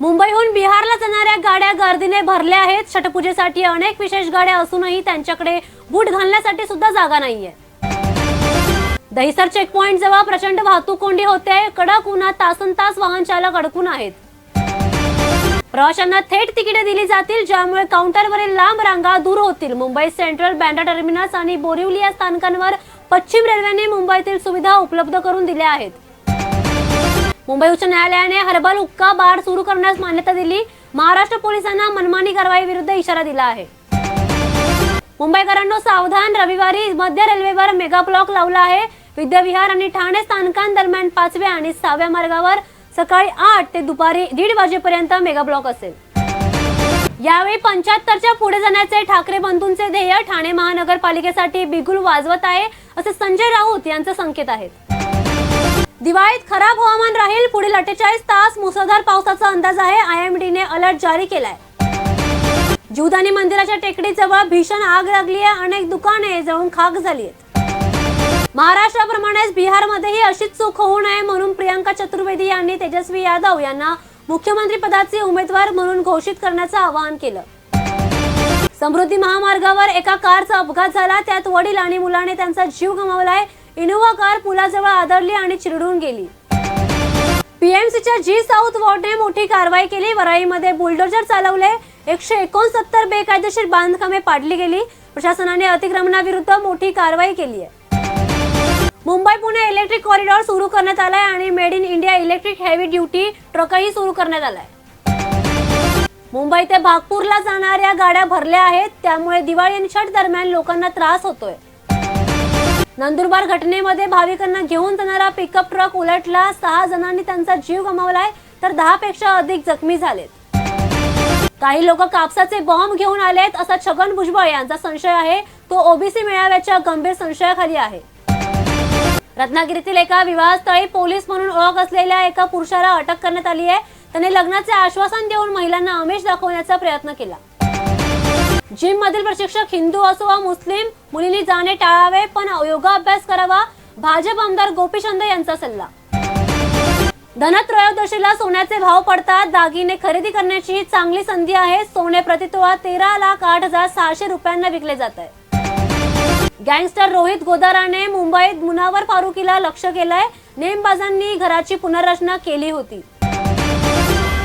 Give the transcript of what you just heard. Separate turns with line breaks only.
मुंबईहून बिहारला जाणाऱ्या गाड्या गर्दीने भरल्या आहेत. छटपूजेसाठी अनेक विशेष गाड्या असूनही त्यांच्याकडे बूट घालण्यासाठी सुद्धा जागा नाहीये. दहिसर चेकपॉइंट जवळ प्रचंड वाहतूक कोंडी होते. कडक उन्हात तासन तास वाहन चालक अडकून आहेत. प्रवाशांना थेट तिकिटे दिली जातील ज्यामुळे काउंटरवरील लांब रांगा दूर होतील. मुंबई सेंट्रल बँड्रा टर्मिनस आणि बोरिवली या स्थानकांवर पश्चिम रेल्वेने मुंबईतील सुविधा उपलब्ध करून दिल्या आहेत. मुंबई उच्च न्यायालयाने हर्बल हुक्का बार सुरू करण्यास मान्यता दिली. महाराष्ट्र पोलिसांना मनमानी कारवाई विरुद्ध इशारा दिला आहे. मुंबईकरांनो सावधान. रविवारी मध्य रेल्वेवर मेगा ब्लॉक लावला आहे. विद्याविहार आणि ठाणे स्थानकांदरम्यान पाचव्या आणि सहाव्या मार्गावर सकाळी आठ ते दुपारी दीड वाजेपर्यंत मेगा ब्लॉक असेल. यावेळी पंच्याहत्तरच्या पुढे जाण्याचे ठाकरे बंधूंचे ध्येय ठाणे महानगरपालिकेसाठी बिगुल वाजवत आहे असे संजय राऊत यांचे संकेत आहेत. मुंबईत खराब हवामान राहील पुढील अठ्ठेचाळीस तास मुसळधार पावसाचा अंदाज आहे आयएमडीने अलर्ट जारी केलाय. जीवदानी मंदिराच्या टेकडीजवळ भीषण आग लागली आहे अनेक दुकाने जळून खाक झाली आहेत महाराष्ट्राप्रमाणेच बिहारमध्येही अशीच चूक होऊ नये म्हणून प्रियांका चतुर्वेदी यांनी तेजस्वी यादव यांना मुख्यमंत्री पदाचे उमेदवार म्हणून घोषित करण्याचं आवाहन केलं. समृद्धी महामार्गावर एका कारचा अपघात झाला त्यात वडील आणि मुलाने त्यांचा जीव गमावलाय इनोव्हा कार पुलाजवळ आदरली आणि चिरडून गेली. पीएमसीच्या जी साऊथ वॉर्डने मोठी कारवाई केली. वराईमध्ये बुलडोजर चालवले. एकशे एकोणसत्तर बेकायदेशीर बांधकामे पाडली गेली. प्रशासनाने अतिक्रमणाविरुद्ध मोठी कारवाई केली आहे. मुंबई पुणे इलेक्ट्रिक कॉरिडॉर सुरू करण्यात आलाय आणि made in India electric heavy duty ट्रकही सुरू करण्यात आलाय. मुंबई ते भागपूरला जाणाऱ्या गाड्या भरल्या आहेत. त्यामुळे दिवाळी आणि छठ दरम्यान लोकांना त्रास होतोय. नंदुरबार घटनेमध्ये भाविकांना घेऊन जाणारा पिकअप ट्रक उलटला. सहा जणांनी त्यांचा जीव गमावलाय तर दहा पेक्षा अधिक जखमी झालेत. काही लोक कापसाचे बॉम्ब घेऊन आलेत असा छगन भुजबळ यांचा संशय आहे. तो ओबीसी मेळाव्याच्या गंभीर संशयाखाली आहे. रत्नागिरीतील एका विवाहस्थळी पोलीस म्हणून ओळख असलेल्या एका पुरुषाला अटक करण्यात आली आहे. त्याने लग्नाचे आश्वासन देऊन महिलांना आमिष दाखवण्याचा प्रयत्न केला. जिम मधील प्रशिक्षक हिंदू असो वा मुस्लिम मुलींनी जाणे टाळावे पण योगा अभ्यास करावा. भाजप आमदार गोपीचंद यांचा सल्ला. धनत्रयोदशीला सोन्याचे भाव पडतात. दागिने खरेदी करण्याची ही चांगली संधी आहे. सोने प्रतितोळा तेरा लाख आठ हजार सहाशे रुपयांना विकले जात आहे. गँगस्टर रोहित गोदाराने मुंबईत मुनावर फारुकीला लक्ष केलंय. नेमबाजांनी घराची पुनर्रचना केली होती.